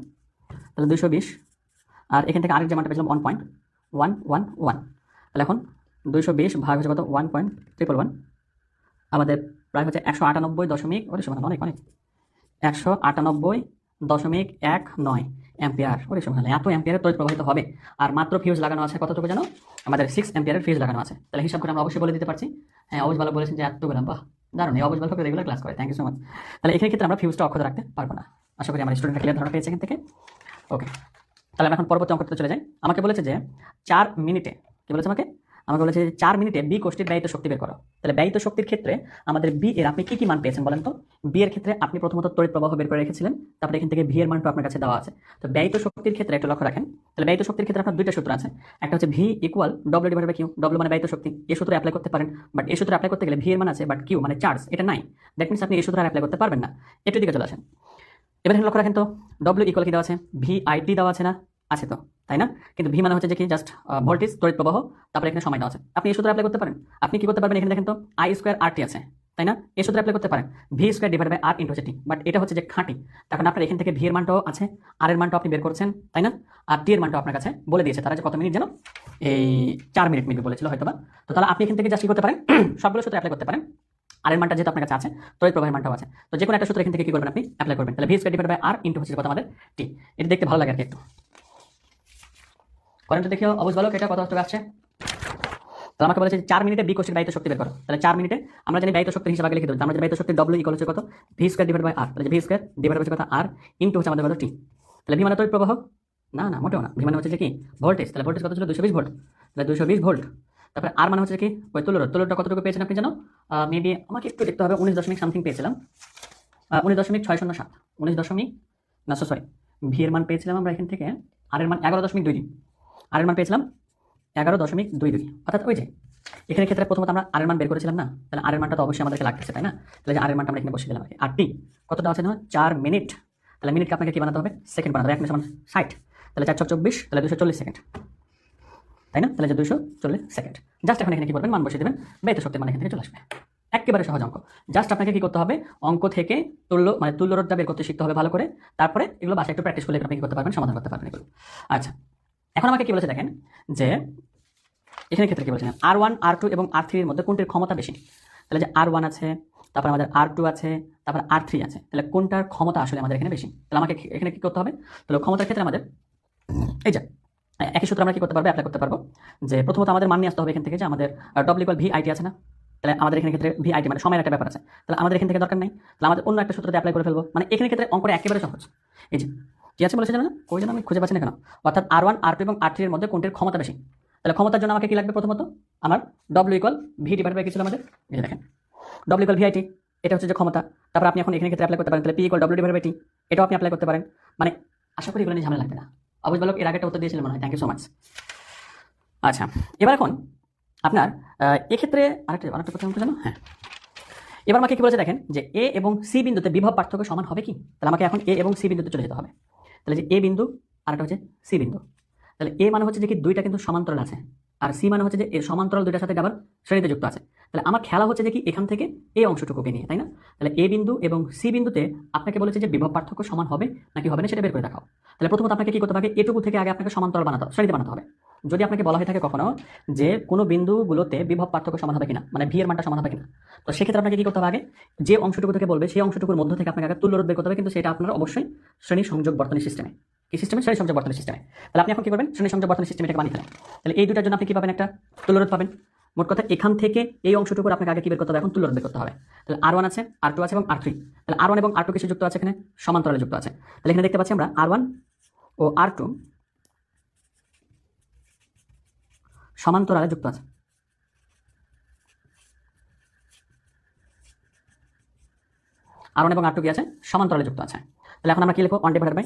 তাহলে দুইশো বিশ। আর এখান থেকে আরেক যে মানটা পেয়েছিলাম one point one one one তাহলে এখন দুইশো বিশ ভাগ হচ্ছে কত? ওয়ান পয়েন্ট ট্রিপল ওয়ান আমাদের প্রায় হচ্ছে একশো আটানব্বই দশমিক, ওরে সমান, অনেক অনেক। একশো আটানব্বই দশমিক এক নয় অ্যাম্পিয়ার, ওরে সমান। এত অ্যাম্পিয়ারের তড়িৎ প্রবাহিত হবে। আর মাত্র ফিউজ লাগানো আছে কতটুকু জানো? আমাদের সিক্স অ্যাম্পিয়ারের ফিউজ লাগানো আছে। তাহলে হিসাব করে আমরা অবশ্যই বলে দিতে পারছি। হ্যাঁ অবুজ ভালো বলেছেন যে এত গেলাম বাহ, দারুণ। এই অবুজ ভালো রেগুলার ক্লাস করে। থ্যাংক ইউ সো মাচ তাহলে এখানে ক্ষেত্রে আমরা ফিউজটা অক্ষত রাখতে পারব না। আশা করি আমার স্টুডেন্টরা ক্লিয়ার ধারণা পেয়েছে এখান থেকে। ওকে তাহলে আমরা এখন পরবর্তী অঙ্কতে চলে যাই। আমাকে বলেছে যে, চার মিনিটে, কি বলেছে আমাকে? আমাকে বলেছে যে চার মিনিটে বি কোষ্ঠীর ব্যয়িত শক্তি বের করো। তাহলে ব্যয়িত শক্তির ক্ষেত্রে আমাদের বি এর আপনি কি কি মান পেয়েছেন বলেন তো? বি এর ক্ষেত্রে আপনি প্রথমত তড়িৎ প্রবাহ বের করে রেখেছিলেন, তারপরে এখান থেকে ভি এর মানটা আপনার কাছে দেওয়া আছে। তো ব্যয়িত শক্তির ক্ষেত্রে একটু লক্ষ্য রাখেন, তাহলে ব্যয়িত শক্তির ক্ষেত্রে আপনার দুইটা সূত্র আছে। একটা হচ্ছে V equal W divide by Q W মানে ব্যয়িত শক্তি এই সূত্র অ্যাপ্লাই করতে পারেন বাট এই সূত্র অ্যাপ্লাই করতে গেলে ভি এর মান আছে বাট কিউ মানে চার্জ এটা নাই। দ্যাট মিনস আপনি এই সূত্র অ্যাপ্লাই করতে পারবেন না। একটু দিকে চলে আসেন। এবার লক্ষ্য রাখেন তো ডব্লিউ ইকুয়াল কি দেওয়া আছে? ভি আই টি দেওয়া আছে না? আছে তো তাই না? কিন্তু ভি মানে হচ্ছে যে কি? জাস্ট ভোল্টেজ তড়িৎ প্রবাহ তারপরে এখানে সময় দেওয়া আছে। আপনি এই সূত্র অ্যাপ্লাই করতে পারেন। আপনি কি করতে পারবেন? এখানে দেখেন তো আই স্কোয়ার আর টি আছে তাই না? এই সূত্র অ্যাপ্লাই করতে পারেন। V square divide by R into হচ্ছে টি বাট এটা হচ্ছে যে খাঁটি। তখন আপনার এখান থেকে ভি এর মানটাও আছে আর এর মানটাও আপনি বের করছেন তাই না? আর টি এর মানটাও আপনার কাছে বলে দিয়েছে। তারা যে কত মিনিট যেন? এই চার মিনিট মিনিট বলেছিল হয়তো বা তো তাহলে আপনি এখান থেকে জাস্ট কি করতে পারেন? <clears throat> সবগুলো সূত্র অ্যাপ্লাই করতে পারেন। আর এর মানটা যেহেতু আপনার কাছে আছে তড়িৎ প্রবাহের মানটাও আছে। তো যে কোনো একটা সূত্র এখান থেকে কি করবেন আপনি? অ্যাপ্লাই করবেন। তাহলে V square divide by R into হচ্ছে কত আমাদের টি এটা দেখতে ভালো লাগে আর কি একটু। করেন তো দেখিও অবশ্য ভালো এটা কত হচ্ছে আসছে তাহলে আমাকে বলেছে চার মিনিটে বি কোষের ব্যয়িত শক্তি বের করো। তাহলে চার মিনিটে আমরা জানি ব্যয়িত শক্তির হিসাবে আগে লিখে দেবো। আমরা জানি ব্যয়িত শক্তি ডব্লিউ ইকুয়াল হচ্ছে কত? V square divide by R তাহলে ভি স্কোয়ার ডিভাইড হচ্ছে কত? আর ইন্টু হচ্ছে আমাদের কত টি তাহলে ভি মানে তড়িৎ প্রবাহ? না না, মোটেও না। ভি মানে হচ্ছে কি? ভোল্টেজ তাহলে ভোল্টেজ কত ছিল? দুশো বিশ ভোল্ট তাহলে দুশো বিশ ভোল্ট তারপরে আর মানে হচ্ছে কি? ওই তুলোর, তুলোরটা কতটুকু পেয়েছেন আপনি জানো? মেবি আমাকে একটু দেখতে হবে, উনিশ দশমিক সামথিং পেয়েছিলাম। উনিশ দশমিক ছয় শূন্য সাত। উনিশ দশমিক, না সরি ভি এর মান পেয়েছিলাম আমরা এখান থেকে। আর এর মান এগারো দশমিক দুই দুই আর মান পেয়েছিলাম এগারো দশমিক দুই দুই। অর্থাৎ ওই যে এখানে ক্ষেত্রে প্রথমত আমরা আর মান বের করেছিলাম না, তাহলে আর মানটা তো অবশ্যই আমাদেরকে লাগতেছে তাই না? তাহলে আর মানটা আমরা এখানে বসে দিলাম আর টি কতটা আছে না? চার মিনিট। তাহলে মিনিটকে আপনাকে কি বানাতে হবে? সেকেন্ড বানাতে হবে, এক মিনিট সমান ষাট। তাহলে চারশো চব্বিশ, তাহলে দুশো চল্লিশ সেকেন্ড। তাই না? তাহলে যে দুশো চল্লিশ সেকেন্ড। জাস্ট এখন এখানে কি করবেন? মান বসিয়ে দেবেন। ব্যয়িত শক্তি মানে এখান থেকে চলে আসবে। একেবারে সহজ অঙ্ক। জাস্ট আপনাকে কি করতে হবে? অঙ্ক থেকে তুল্য মানে তুল্য তুল্যরোধটা বের করতে শিখতে হবে ভালো করে। তারপরে এগুলো বাসায় একটু প্র্যাকটিস করলে আপনি কি করতে পারবেন? সমাধান করতে পারবেন এগুলো। আচ্ছা। এখন আমাকে কি বলেছে দেখেন? যে এখানে ক্ষেত্রে কি বলেছেন আর ওয়ান আর টু এবং আর থ্রির মধ্যে কোনটির ক্ষমতা বেশি? তাহলে যে আর ওয়ান আছে, তারপর আমাদের আর টু আছে, তারপর আর থ্রি আছে, তাহলে কোনটার ক্ষমতা আসলে আমাদের এখানে বেশি? তাহলে আমাকে এখানে কি করতে হবে? তাহলে ক্ষমতার ক্ষেত্রে আমাদের এই যে, একই সূত্র আমরা কি করতে পারব? অ্যাপ্লাই করতে পারব। যে প্রথমত আমাদের মান নিয়ে আসতে হবে এখান থেকে যে আমাদের ডব্লিউ ভি আইটি আছে না? তাহলে আমাদের এখানে ক্ষেত্রে ভি আইটি মানে সময়ের একটা ব্যাপার আছে। তাহলে আমাদের এখান থেকে দরকার নেই। তাহলে আমাদের অন্য একটা সূত্রতে অ্যাপ্লাই করে ফেলব। মানে এখানে ক্ষেত্রে অঙ্কটা একেবারে সহজ। এই যে কি আছে বলেছে জানেন? না কই যেন আমি খুঁজে পাচ্ছি না কেন? অর্থাৎ আর ওয়ান আর টু এবং আর থ্রি এর মধ্যে কোনটির ক্ষমতা বেশি? তাহলে ক্ষমতার জন্য আমাকে কি লাগবে প্রথমত? আমার W equal V divide by কি ছিল আমাদের? এই দেখেন। ডব্লিউ ইকুয়াল ভিআইটি এটা হচ্ছে যে ক্ষমতা। তারপর আপনি এখন এখানে ক্ষেত্রে অ্যাপ্লাই করতে পারেন, তাহলে P equal W divide by T এটাও আপনি অ্যাপ্লাই করতে পারেন। মানে আশা করি এগুলো নিয়ে ঝামেলা লাগবে না। অবশ্যই বালক এর আগেটা উত্তর দিয়েছিলেন মনে হয়। থ্যাংক ইউ সো মাচ আচ্ছা এবার এখন আপনার এক্ষেত্রে আরেকটা আরেকটা কথা জানো? হ্যাঁ। এবার আমাকে কি বলেছে দেখেন, যে এ এবং সি বিন্দুতে বিভব পার্থক্য সমান হবে কি? তাহলে আমাকে এখন এ এবং সি বিন্দুতে চলে যেতে হবে। তাহলে যে এ বিন্দু আর একটা হচ্ছে সি বিন্দু। তাহলে এ মানে হচ্ছে যে কি দুইটা কিন্তু সমান্তরাল আছে, আর সি মানে হচ্ছে যে এর সমান্তরাল দুইটার সাথে আবার শ্রেণীতে যুক্ত আছে। তাহলে আমার খেলা হচ্ছে যে কি এখান থেকে এই অংশটুকুকে নিয়ে, তাই না? তাহলে এ বিন্দু এবং সি বিন্দুতে আপনাকে বলেছে যে বিভব পার্থক্য সমান হবে নাকি হবে না সেটা বের করে দেখাও। তাহলে প্রথমত আপনাকে কি করতে হবে? এটুকু থেকে আগে আপনাকে সমান্তরাল বানাতে হবে, শ্রেণীতে বানাতে হবে। যদি আপনাকে বলা হয়ে থাকে কখনো যে কোনো বিন্দুগুলোতে বিভব পার্থক্য সমান হবে কিনা মানে ভি এর মানটা সমান হবে কিনা, তো সেক্ষেত্রে আপনাকে কি করতে হবে আগে? যে অংশটুকু থেকে বলবে, সেই অংশটুকুর মধ্য থেকে আপনাকে আগে তুল্যরোধ বের করতে হবে, কিন্তু সেটা আপনার অবশ্যই শ্রেণি সংযোগ বর্তনী সিস্টেমে কি সিস্টেমে শ্রেণি সংযোগ বর্তনী সিস্টেমে তাহলে আপনি এখন কি করবেন? শ্রেণি সংযোগ বর্তনী সিস্টেমে এটাকে বানিয়ে ফেলেন। তাহলে এই দুটার জন্য আপনি কি পাবেন একটা? তুল্যরোধ পাবেন। মোট কথা, এখান থেকে এই অংশটুকুর আপনাকে আগে কি বের করতে হবে? এখন তুল্যরোধ বের করতে হবে। তাহলে আর ওয়ান আছে আর টু আছে এবং আর থ্রি তাহলে আর ওয়ান এবং আর টু কিছু যুক্ত আছে এখানে? সমান্তরালে যুক্ত আছে। তাহলে এখানে দেখতে পাচ্ছি আমরা আর ওয়ান ও আর টু সমান্তরালে যুক্ত আছে। আর ওয়ান এবং আর টু কি আছে? সমান্তরালে যুক্ত আছে। তাহলে এখন আমরা কি লিখব? One divided by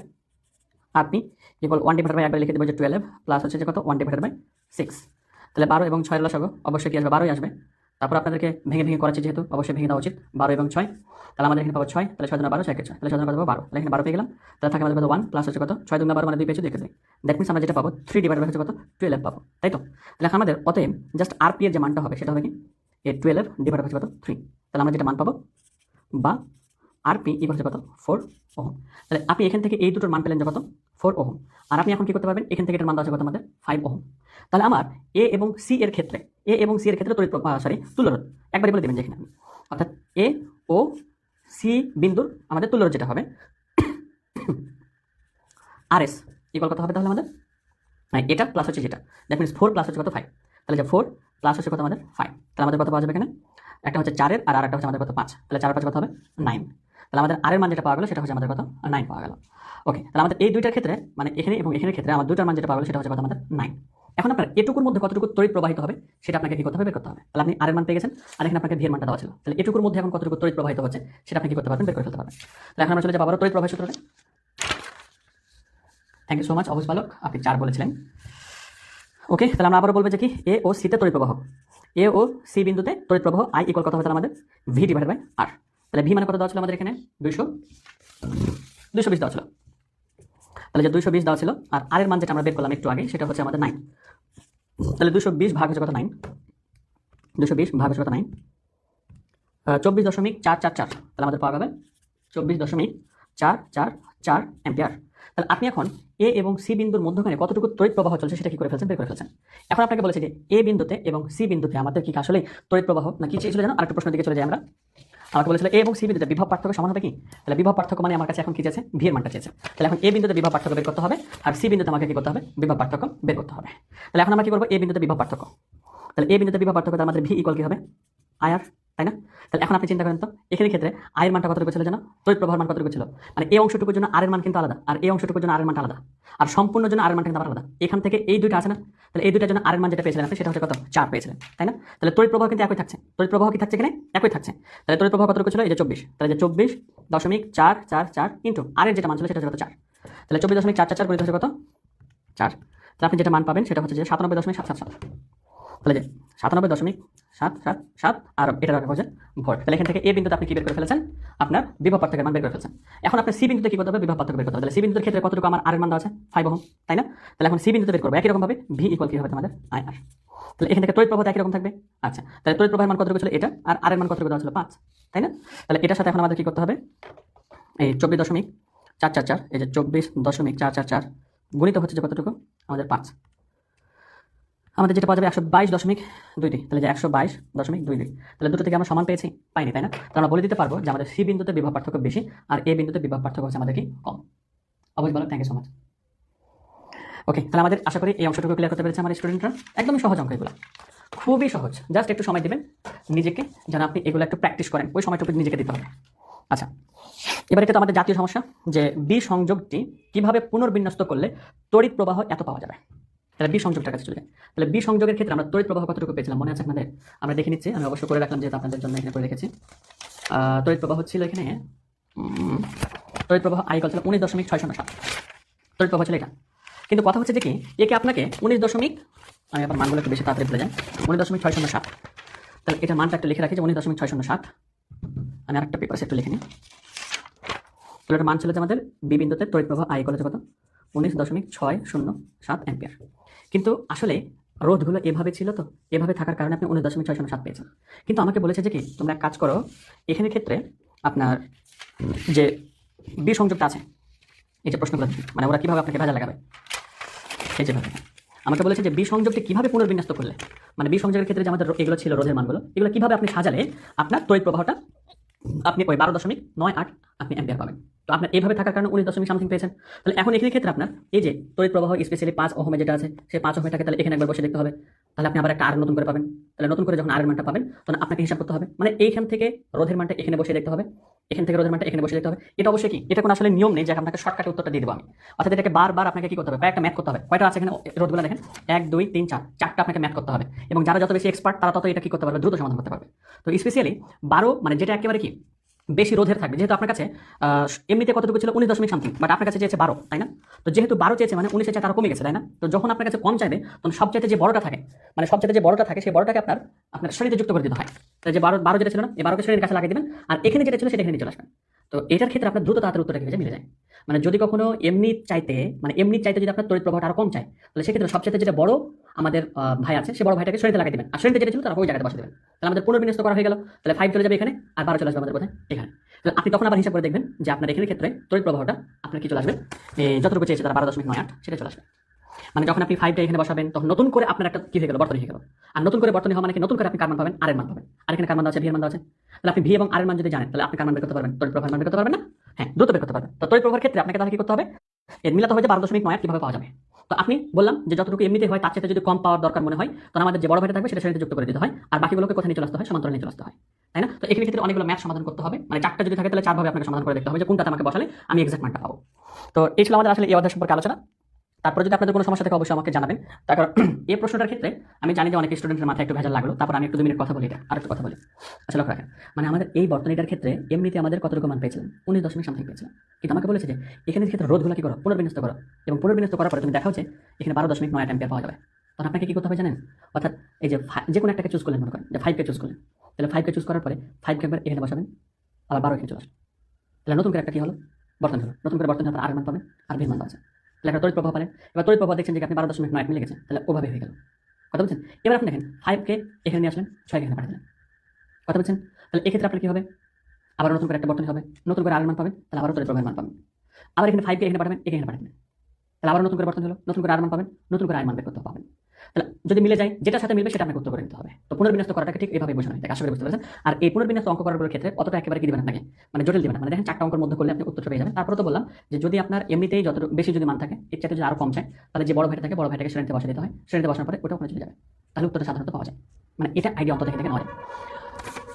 R P equal one divided by একবার লিখে দেবো যে টুয়েলভ প্লাস হচ্ছে যে কত? ওয়ান ডিভাইডেড বাই সিক্স তাহলে বারো এবং ছয়ের লসাগু অবশ্যই কি আসবে? বারোই আসবে। তারপর আপনাদেরকে ভেঙে ভেঙে করাচ্ছি যেহেতু, অবশ্যই ভেঙে দেওয়া উচিত। বারো এবং ছয়। তাহলে আমাদের এখানে পাবো ছয়, তাহলে ছয় দুনা বারো, ছয় ছয়। তাহলে ছয় দুনা পাবো বারো। তাহলে এখানে বারো পেয়ে গেলাম। তাহলে থাকে আমাদের ওয়ান প্লাস হচ্ছে কত? ছয় দুনা বারো মানে দুই পেয়েছি, দুই দুই। দ্যাট মিনস আমরা যেটা পাবো থ্রি ডিভাইড হচ্ছে কত? টুয়েলভ পাবো। তাই তো? তাহলে আমাদের অতএব জাস্ট আর পি এর যে মানটা হবে, সেটা হবে কি? এ টুয়েলভ ডিভাইড হচ্ছে কত? থ্রি তাহলে আমরা যেটা মান পাবো, বা আর পি ইকুয়াল হচ্ছে কত? ফোর ওহম তাহলে আপনি এখান থেকে এই দুটোর মান পেলেন যে কত? Four ohm. আর আপনি এখন কি করতে পারবেন? এখান থেকে এটার মান দেওয়া কত আমাদের? Five ohm. তাহলে আমার এ এবং সি এর ক্ষেত্রে এ এবং সি এর ক্ষেত্রে তড়িৎ সরি তুল্যরোধ একবারই বলে দেবেন যেখানে। আপনি অর্থাৎ এ ও সি বিন্দুর আমাদের তুল্যরোধ যেটা হবে আর এস ইকুয়াল কত হবে তাহলে আমাদের? হ্যাঁ এটা প্লাস হচ্ছে যেটা। দ্যাট মিনস ফোর প্লাস হচ্ছে কত? ফাইভ তাহলে যে ফোর প্লাস হচ্ছে কত আমাদের? ফাইভ তাহলে আমাদের কত পাওয়া যাবে এখানে? একটা হচ্ছে চারের আর আরেকটা হচ্ছে আমাদের কত? পাঁচ। তাহলে চার পাঁচ কত হবে? নাইন তাহলে আমাদের আরের মান যেটা পাওয়া গেলো সেটা হচ্ছে আমাদের কত? নাইন পাওয়া গেল। ওকে তাহলে আমাদের এই দুইটার ক্ষেত্রে মানে এখানে এবং এখানের ক্ষেত্রে আমার দুইটার মান যেটা পাওয়া গেলো সেটা হচ্ছে কত? আমাদের নাইন এখন আপনার এটুকুর মধ্যে কতটুকু তড়িৎ প্রবাহিত হবে সেটা আপনাকে কি করতে হবে? বের করতে হবে। তাহলে আপনি আর এর মান পেয়ে গেছেন, আর এখানে আপনাকে ভি এর মানটা দেওয়া ছিল। তাহলে এটুকুর মধ্যে এখন কতটুকু তড়িৎ প্রবাহিত হচ্ছে সেটা আপনি কি করতে পারবেন? বের করে ফেলতে পারবেন। তাহলে এখন আমরা চলে যাব আবারও তড়িৎ প্রবাহ সূত্রতে থ্যাংক ইউ সো মাচ অবুজ বালক। আপনি চার বলেছিলেন। ওকে তাহলে আমরা আবারও বলব যে কি? এ ও সিতে তড়িৎ প্রবাহ। এ ও সি বিন্দুতে তড়িৎ প্রবাহ আই ইকুয়াল কত হবে তাহলে আমাদের? ভি ডিভাইড বাই আর তাহলে ভি মানে কত দেওয়া ছিল আমাদের এখানে? দুইশো? দুইশো বিশ দেওয়া ছিল। তাহলে যে দুইশো বিশ দেওয়া ছিল, আর আর এর মান যেটা আমরা বের করলাম একটু আগে, সেটা হচ্ছে আমাদের নাইন তাহলে দুশো বিশ ভাগ হচ্ছে কত নাইন দুশো বিশ ভাগ হচ্ছে কত নাইন চব্বিশ দশমিক চার চার চার। তাহলে আমাদের পাওয়া যাবে চব্বিশ দশমিক চার চার চার অ্যাম্পিয়ার। তাহলে আপনি এখন এ এবং সি বিন্দুর মধ্যখানে কতটুকু তড়িৎ প্রবাহ চলছে সেটা কি করে ফেলছেন? বের করে ফেলছেন। এখন আপনাকে বলেছে যে এ বিন্দুতে এবং সি বিন্দুতে আমাদের কি আসলে তড়িৎ প্রবাহ না কি চেয়েছিল যেন আরেকটা প্রশ্নের দিকে চলে যাই আমরা। আমাকে বলেছিল এ এবং সি বিন্দুতে বিভব পার্থক্য সমান হবে কি? তাহলে বিভব পার্থক্য মানে আমার কাছে এখন কি আছে ভি এর মানটা চেয়েছে। তাহলে এখন এ বিন্দুতে বিভব পার্থক্য বের করতে হবে আর সি বিন্দুতে আমাকে কি করতে হবে? বিভব পার্থক্য বের করতে হবে। তাহলে এখন আমরা কি করব? এ বিন্দুতে বিভব পার্থক্য। তাহলে এ বিন্দুতে বিভব পার্থক্য আমাদের ভি ইকুয়াল কি হবে? আয়ার তাই না? তাহলে এখন আপনি চিন্তা করেন তো, এখানে ক্ষেত্রে আয়ের মানটা কতটুকু ছিল জানো? তড়িৎ প্রবাহের মান কতটুকু ছিল মানে এই অংশটুকুর জন্য আর এর মান কিন্তু আলাদা, আর এই অংশটুকুর জন্য আর এর মানটা আলাদা, আর সম্পূর্ণ জন্য আর এর মানটা কিন্তু আলাদা। এখান থেকে এই দুইটা আছে না? তাহলে এই দুইটার জন্য আর মান যেটা পেয়েছিলেন আপনি, সেটা হচ্ছে কত? চার পেয়েছিলেন, তাই না? তাহলে তড়িৎ প্রবাহ কিন্তু একই থাকছে। তড়িৎ প্রবাহ কি থাকছে এখানে? একই থাকছে। তাহলে তড়িৎ প্রবাহ কতটুকু ছিল এই যে চব্বিশ। তাহলে যে চব্বিশ দশমিক চার চার চার ইন্টু আর এর যেটা মান ছিল, সেটা হচ্ছে কত? চার। তাহলে চব্বিশ দশমিক চার চার চার কত? চার। তাহলে আপনি যেটা মান পাবেন, সেটা হচ্ছে যে সাতানব্বই দশমিক সাত সাত সাত। তাহলে যে সাতানব্বই দশমিক সাত সাত সাত আর এটা হচ্ছে ভোল্ট তাহলে এখান থেকে এ বিন্দুতে আপনি কি বের করে ফেলেছেন? আপনার বিভব পার্থক্যের মান বের করে ফেলেছেন। এখন আপনি সি বিন্দুতে কি করতে হবে? বিভব পার্থক্য বের করতে হবে। তাহলে সি বিন্দুর ক্ষেত্রে কতটুকু আমার আর এর মান দেওয়া আছে? ফাইভ ওহম, তাই না? তাহলে এখন সি বিন্দুতে বের করব। একই রকম ভাবে ভি ইকুয়াল কি হবে আমাদের আই আর তাহলে এখান থেকে তড়িৎ প্রবাহ একই রকম থাকবে। আচ্ছা তাহলে তড়িৎ প্রবাহের মান কতটুকু ছিল এটা? আর আর এর মান কতটুকু দেওয়া ছিল? পাঁচ, তাই না? তাহলে এটার সাথে এখন আমাদের কি করতে হবে? এই চব্বিশ দশমিক চার চার চার, এই যে চব্বিশ দশমিক চার চার চার গুণিত হচ্ছে যে কতটুকু? আমাদের পাঁচ। আমাদের যেটা পাওয়া যাবে একশো বাইশ দশমিক দুই দুই, তাহলে যে একশো বাইশ দশমিক দুই দুই, তাহলে দুটো থেকে আমরা সমান পেয়েছি, পাইনি, তাই না? তাহলে আমরা বলে দিতে পারব যে আমাদের সি বিন্দুতে বিভাগ পার্থক্য বেশি আর এ বিন্দুতে বিভাগ পার্থক্য হচ্ছে আমাদের কি কম। অবশ্যই বলো thank you so much okay তাহলে আমাদের আশা করি এই অংশটুকু ক্লিয়ার করতে পেরেছে আমার স্টুডেন্টরা একদমই সহজ অঙ্ক এগুলো। খুবই সহজ। জাস্ট একটু সময় দেবেন। নিজেকে যেন আপনি এগুলো একটু প্র্যাকটিস করেন। ওই সময়টুকু নিজেকে দিতে হবে। আচ্ছা এবার এটা তো আমাদের জাতীয় সমস্যা যে বি সংযোগটি কীভাবে পুনর্বিন্যস্ত করলে তড়িৎ প্রবাহ এত পাওয়া যাবে? তাহলে বি সংযোগটার কাছে চলে যায় তাহলে বি সংযোগের ক্ষেত্রে আমরা তড়িৎ প্রবাহ কতটুকু পেয়েছিলাম? মনে আছে আপনাদের? আমরা দেখে নিচ্ছি। আমি অবশ্য করে রাখলাম যেহেতু আপনাদের জন্য এখানে করে রেখেছি। তড়িৎ প্রবাহ ছিল এখানে তড়িৎ প্রবাহ আইকল ছিল উনিশ দশমিক ছয় শূন্য সাত। তড়িৎ প্রবাহ ছিল এটা। কিন্তু কথা হচ্ছে যে কি? একে আপনাকে উনিশ দশমিক, আমি আবার মানগুলো একটু বেশি তাড়াতাড়ি ভুলে যাই, উনিশ দশমিক ছয় শূন্য সাত। তাহলে এটা মানটা একটু লিখে রাখি যে উনিশ দশমিক ছয় শূন্য সাত। আমি আরেকটা পেপার একটু লিখে নিই। তাহলে এটা মান ছিল যে আমাদের বি তড়িৎ প্রবাহ আই কলেজ কত? উনিশ দশমিক ছয় শূন্য সাত অ্যাম্পিয়ার। কিন্তু আসলে রোধগুলো এভাবে ছিল তো? এভাবে থাকার কারণে আপনি উনিশ দশমিক ছয় শূন্য সাত পেয়েছেন। কিন্তু আমাকে বলেছে যে কি, তোমরা এক কাজ করো, এখানে ক্ষেত্রে আপনার যে বি সংযোগটা আছে, এই যে প্রশ্নগুলো মানে ওরা কীভাবে আপনাকে কাজে লাগাবে? এই যেভাবে আমাকে বলেছে যে বি সংযোগটি কীভাবে পুনর্বিন্যস্ত করলে? মানে বি সংযোগের ক্ষেত্রে যে আমাদের এগুলো ছিল রোধের মানগুলো, এগুলো কীভাবে আপনি সাজালে আপনার তড়িৎ প্রবাহটা আপনি ওই বারো দশমিক নয় আট আপনি অ্যাম্পিয়ার পাবেন। তো আপনার এইভাবে থাকার কারণে উনিশ দশমিক সামথিং পেয়েছেন। তাহলে এখন এখানে ক্ষেত্রে আপনার এই যে তড়িৎ প্রবাহ স্পেশালি পাঁচ ওহমে যেটা আছে সেই পাঁচ ওহমেটাকে তাহলে এখানে একবার বসে দেখতে হবে। তাহলে আপনি আবার একটা আর নতুন করে পাবেন। তাহলে নতুন করে যখন আর মানটা পাবেন, তখন আপনাকে হিসাব করতে হবে। মানে এইখান থেকে রোধের মানটা এখানে বসে দেখতে হবে। এখান থেকে রোধের মানটা এখানে বসে দেখতে হবে। এটা অবশ্যই কি? এটা কোনো আসলে নিয়ম নেই যে আপনাকে শর্টকাটে উত্তরটা দিয়ে দেবো আমি। অর্থাৎ এটাকে বারবার আপনাকে কি করতে হবে? প্রায় একটা ম্যাথ করতে হবে। কয়টা আছে এখানে? রোধগুলো দেখেন। এক, দুই, তিন, চার। চারটা আপনাকে ম্যাথ করতে হবে। এবং যারা যত বেশি এক্সপার্ট তারা তত এটা কি করতে পারবে? দ্রুত সমাধান করতে পারবে। তো স্পেশালি বারো মানে যেটা একেবারে কি? বেশি রোধের থাকবে। যেহেতু আপনার কাছে এমনিতে কতটুকু ছিল? উনিশ দশমিক সামথিং বাট আপনার কাছে চেয়েছে বারো, তাই না? তো যেহেতু বারো চেয়েছে মানে উনিশের চেয়ে তারা কমে গেছে, তাই না? তো যখন আপনার কাছে কম চাইবে, তখন সবচাইতে যে বড়টা থাকে মানে সবচাইতে যে বড়টা থাকে, সেই বড়টাকে আপনার আপনার শ্রেণীতে যুক্ত করে দিতে হয়। তাই যে বারো বারো যেটা ছিল না, এই বারোকে শ্রেণির কাছে লাগিয়ে দেবেন, আর এখানে যেটা ছিল, সেটা এখানে চলে আসবেন। তো এটার ক্ষেত্রে আপনার দ্রুত তাড়াতাড়ি উত্তরটা কি মিলে যায়। মানে যদি কখনো এমনি চাইতে মানে এমনি চাইতে যদি আপনার তড়িৎ প্রবাহটা আরও কম চায়, তাহলে সেক্ষেত্রে সবচেয়ে যেটা বড় আমাদের ভাই আছে, সে বড় ভাইটাকে শ্রেণীতে লাগিয়ে দেবেন। আর শ্রেণীতে যেটা ছিল তারা ওই জায়গাতে বসে দেবেন। তাহলে আমাদের পুনর্বিন্যস্ত করা হয়ে গেল। তাহলে ফাইভ চলে যাবে এখানে, আর বারো চলে আসবে আমাদের কোথায় এখানে। তাহলে আপনি তখন আবার হিসাব করে দেখবেন যে আপনার এখানে ক্ষেত্রে তড়িৎ প্রবাহটা আপনার কি চলে আসবে? যতটুকু চেয়েছে তারা বারো দশমিক নয় আট, সেটা চলে আসবে। মানে যখন আপনি ফাইভটা এখানে বসাবেন, তখন নতুন করে আপনার একটা কি হয়ে গেল? বর্তনী হয়ে গেল। আর নতুন করে বর্তনী হওয়া মানে নতুন করে আপনি কার মান পাবেন? আর মান পাবেন। আর এখানে কার মান আছে? ভি মান আছে। তাহলে আপনি ভি এবং আর মান যদি জানেন, তাহলে আপনি কার বের করতে পারবেন? তড়িৎ প্রবাহের মান বের করতে পারবেন না? হ্যাঁ দ্রুত বের করতে পারবেন। তো তড়িৎ প্রবাহের ক্ষেত্রে আপনাকে তাহলে কি করতে হবে? এর মিলাতে যে বারো দশমিক নয় কীভাবে পাওয়া যাবে? তো আপনি বললাম যে যতটুকু এমনিতে হয়, তার সাথে যদি কম পাওয়ার দরকার মনে হয় তখন আমাদের যে বড় ভাইটা থাকবে, সেটা শ্রেণীতে যুক্ত করে দিতে হয়। আর বাকিগুলোকে কোথায় নিয়ে চলে আসতে হয়? সমান্তরালে নিয়ে চলে আসতে হয়। তাই না? তো এখানে ক্ষেত্রে অনেকগুলো ম্যাথ সমাধান করতে হবে। মানে চারটা যদি থাকে, তাহলে চারভাবে আপনাকে সমাধান করে দেখতে হবে যে কোনটাতে আমাকে বসালে আমি এক্সাক্ট মানটা পাবো। তো এই ছিল আমাদের আসলে এই অধ্যায় সম্পর্কে আলোচনা। তারপরে যদি আপনাদের কোনো সমস্যা থাকে, অবশ্যই আমাকে জানাবেন। তার কারণ <clears throat> এই প্রশ্নটার ক্ষেত্রে আমি জানি যে অনেক স্টুডেন্টের মাথায় একটু ভেজাল লাগল। তারপর আমি একটু দু মিনিট কথা বলি এটা, আর একটু কথা বলি। আসলে লক্ষ্য রাখেন। মানে আমাদের এই বর্তনীটার ক্ষেত্রে এমনিতে আমাদের কতটুকু মান পেয়েছিলাম? উনিশ দশমিক সামথিং পেয়েছিলাম। কিন্তু আমাকে বলেছে যে এখানে ক্ষেত্রে রোধগুলো কি করো? পুনর্বিন্যস্ত করো। এবং পুনর্বিন্যস্ত করার পরে তুমি দেখা হচ্ছে এখানে বারো দশমিক নয় পাওয়া যাবে। তখন আপনাকে কি করতে হবে জানেন? অর্থাৎ এই যে যে কোনো একটাকে চুজ করলেন মনে করেন, যে ফাইভকে চুজ করলেন। তাহলে ফাইভকে চুজ করার পরে ফাইভকে একবার এখানে বসাবেন, আবার বারো এখানে চলে আসবে। তাহলে নতুন করে একটা কি হলো? বর্তন হলো। নতুন করে বর্তন পর আর মান পাবেন, আর বি মান পাচ্ছে তাহলে একটা তড়িৎ প্রভাব পালেন এবার তড়িৎ প্রভাব দেখছেন যে আপনি বারো দশমিক নয় মিলে গেছেন তাহলে ওভাবে হয়ে গেল। কথা বলছেন এবার আপনি দেখেন ফাইভকে এখানে নিয়ে আসলেন, ছয় এখানে পাঠালেন। কথা বলছেন তাহলে এক্ষেত্রে আপনার কি হবে? আবার নতুন করে একটা বর্তনী হবে, নতুন করে আর মান পাবেন, তাহলে আবারও তড়িৎ প্রবাহের মান পাবেন। আবার এখানে ফাইভকে এখানে পাঠাবেন এখানে পাঠাবেন। তাহলে আবার নতুন করে বর্তমান হলো, নতুন করে আর মান পাবেন, নতুন করে আয় মান বের করতে পাবেন। যদি মিলে যায়, যেটার সাথে মিলবে সেটা আপনাকে উত্তর করে নিতে হবে। তো পুনর্বিন্যস্ত করাটাকে ঠিক এইভাবে বোঝানো হয়। আশা করি বুঝতে পারছেন? আর এই পুনর্বিন্যস্ত অঙ্ক করার ক্ষেত্রে অতটা একেবারে কি দিবেন আপনাকে? মানে জটিল দিবেন মানে দেখেন, চারটা অঙ্কের মধ্যে করলে আপনি উত্তরটা পেয়ে যাবেন। তারপরে তো বললাম যে যদি আপনার এমনিতেই যত বেশি যদি মান থাকে, এর চাইতে যদি আরও কম চায়, তাহলে যে বড় ভাইটা থাকে, বড় ভাইটাকে শ্রেণীতে বসা দিতে হয়। শ্রেণীতে বসানোর পরে ওটা ওখানে চলে যাবে। তাহলে উত্তরটা সাধারণত পাওয়া যায়। মানে এটা আইডিয়া অন্তত থেকে থেকে নয়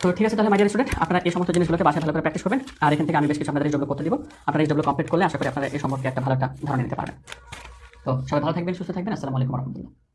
তো ঠিক আছে, তাহলে মাই স্টুডেন্ট আপনারা এই সমস্ত জিনিসগুলোকে বাসায় ভালো করে প্র্যাকটিস করবেন। আর এখান থেকে আমি বেশ কিছু আপনাদের এইচডব্লিউ করতে দিব। আপনারা এইচডব্লিউ কমপ্লিট করলে আশা করি আপনারা এই সম্পর্কে একটা ভালো একটা ধারণা নিতে পারবেন। তো সবাই ভালো থাকবেন, সুস্থ থাকবেন। আসসালামু আলাইকুম রহমতুল্লাহ।